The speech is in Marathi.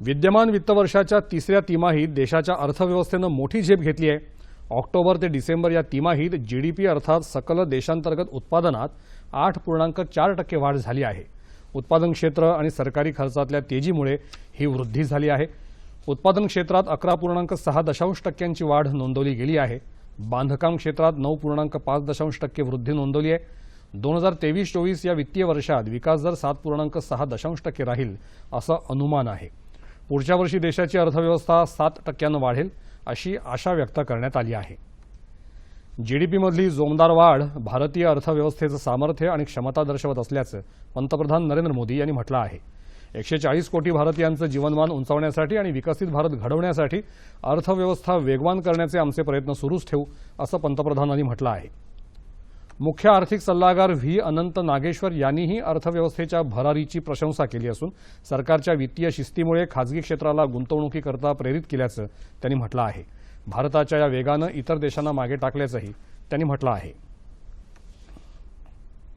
विद्यमान वित्त वर्षाच्या तिसऱ्या तिमाहीत देशाच्या अर्थव्यवस्थेनं मोठी झेप घेतली आहे. ऑक्टोबर ते डिसेंबर या तिमाहीत जीडीपी अर्थात सकल देशांतर्गत उत्पादनात आठ पूर्णांक चार टक्के वाढ झाली आहे. उत्पादन क्षेत्र आणि सरकारी खर्चातल्या तेजीमुळे ही वृद्धी झाली आहे. उत्पादन क्षेत्रात अकरा पूर्णांक सहा दशांश टक्क्यांची वाढ नोंदवली गेली आहे. बांधकाम क्षेत्रात नऊ पूर्णांक पाच दशांश टक्के वृद्धी नोंदवली आहे. दोन हजार तेवीस चोवीस या वित्तीय वर्षात विकास दर सात पूर्णांक सहा दशांश टक्के राहील असं अनुमान आहे. पुढच्या वर्षी देशाची अर्थव्यवस्था सात टक्क्यानं वाढेल अशी आशा व्यक्त करण्यात आली आहे. जीडीपीमधली जोमदार वाढ भारतीय अर्थव्यवस्थेचं सामर्थ्य आणि क्षमता दर्शवत असल्याचं पंतप्रधान नरेंद्र मोदी यांनी म्हटलं आहे. एकशे चाळीस कोटी भारतीयांचं जीवनमान उंचावण्यासाठी आणि विकसित भारत घडवण्यासाठी अर्थव्यवस्था वेगवान करण्याचे आमचे प्रयत्न सुरूच ठेवू असं पंतप्रधानांनी म्हटलं आहे. मुख्य आर्थिक सल्लागार व्ही. अनंत नागेश्वर यांनीही अर्थव्यवस्थेच्या भरारीची प्रशंसा केली असून सरकारच्या वित्तीय शिस्तीमुळे खाजगी क्षेत्राला गुंतवणुकीकरता प्रेरित केल्याचं त्यांनी म्हटलं आहे. भारताच्या या वेगानं इतर देशांना मागे टाकल्याचंही त्यांनी म्हटलं आहे.